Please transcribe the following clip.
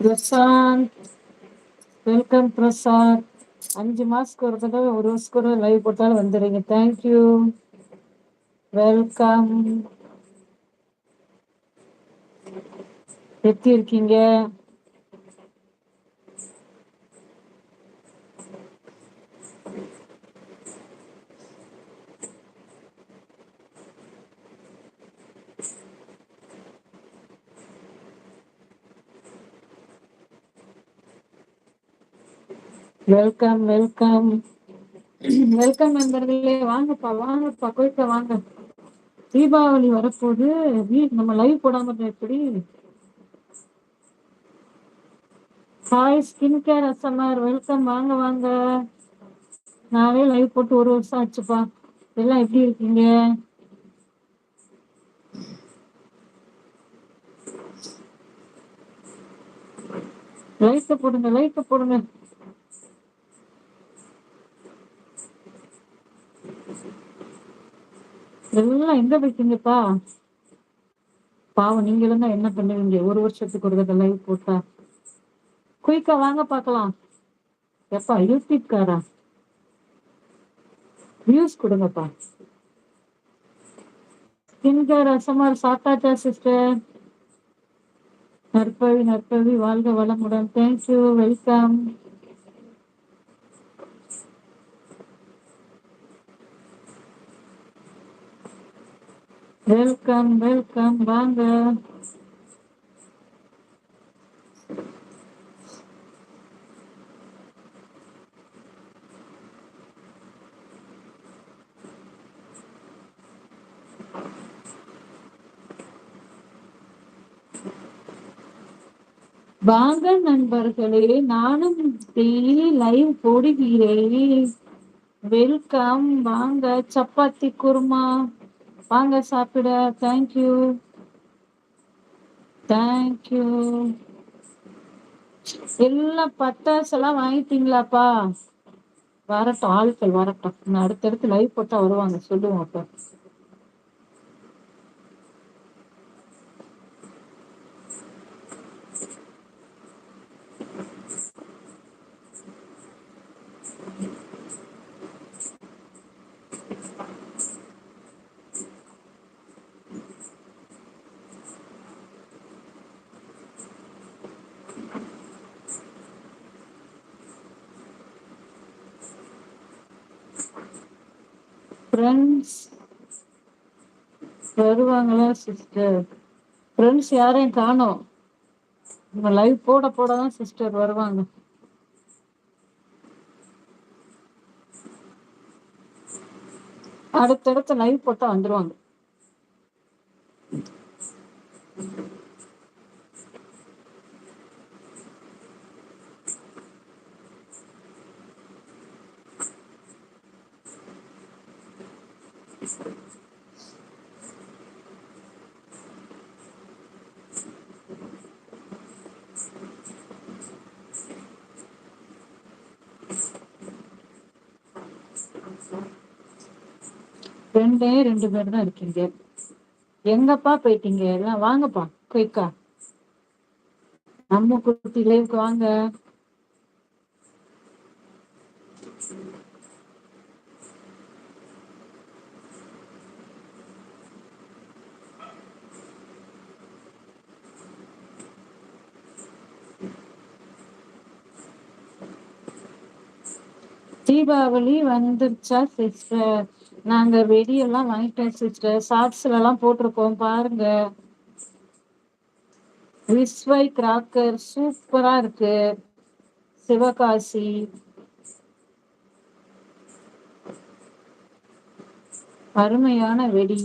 Prashanth welcome Prashanth. அஞ்சு மாசத்துக்கு ஒரு தடவை ஒரு வருஷத்துக்கு ஒரு லைவ் போட்டாலும் வந்துடுங்க தேங்க்யூ வெல்கம் எப்படி இருக்கீங்க? வெல்கம் வெல்கம் வெல்கம் நண்பர்களே. வாங்கப்பா வாங்கப்பா கோயிக்க வாங்க. தீபாவளி வரப்போது நம்ம லைவ் போடாம எப்படி? ஹாய் ஸ்கின் கேர் அசமர் வெல்கம் வாங்க வாங்க. நானே லைவ் போட்டு ஒரு வருஷம் ஆச்சுப்பா. எல்லாம் எப்படி இருக்கீங்க? லைக்க போடுங்க லைக்க போடுங்க. எல்லாம் எங்க போயிட்டீங்கப்பா பாவம் நீங்க இருந்தா என்ன பண்ணுவீங்க? ஒரு வருஷத்துக்கு ஒரு தடவை லைவ் போட்டா. குயிக்கா வாங்க பார்க்கலாம். எப்பா யூடியூப்காரா? வியூஸ் கொடுங்கப்பா. ஸ்கின் கேர் அசமார் சாப்பிட்டாச்சா சிஸ்டர் நற்பவி நற்பவி வாழ்க வளமுடன். தேங்க்யூ வெல்கம் வெல்கம் வெல்கம் வாங்க. வாங்க நண்பர்களே நானும் டெய்லி லைவ் போடுகிறேன். வெல்கம் வாங்க. சப்பாத்தி குருமா. வாங்க சாப்பிட. தேங்க்யூ தேங்க்யூ எல்லாம் பட்டாசு எல்லாம் வாங்கிட்டீங்களாப்பா? வரட்டும் ஆட்கள் வரட்டும். நான் அடுத்தடுத்து லைவ் போட்டா வருவாங்க சொல்லுவோம் அப்ப. ஃப்ரெண்ட்ஸ் வருவாங்களா சிஸ்டர் ஃப்ரெண்ட்ஸ் யாரையும் காணோம். நம்ம லைவ் போட போட தான் சிஸ்டர் வருவாங்க. அடுத்தடுத்து லைவ் போட்டா வந்துருவாங்க. ரெண்டே ரெண்டு பேர் தான் இருக்கீங்க. எங்கப்பா போயிட்டீங்க? எல்லாம் வாங்கப்பா குயிக்கா நம்ம குட்டி லைவுக்கு வாங்க. தீபாவளி வந்துருச்சா சிஸ்டர் நாங்க வெடியெல்லாம் வாங்கிட்டோம் சிஸ்டர் ஷார்ட்ஸ்ல எல்லாம் போட்டிருக்கோம் பாருங்க. விஸ்வை கிராக்கர் சூப்பரா இருக்கு. சிவகாசி. அருமையான வெடி.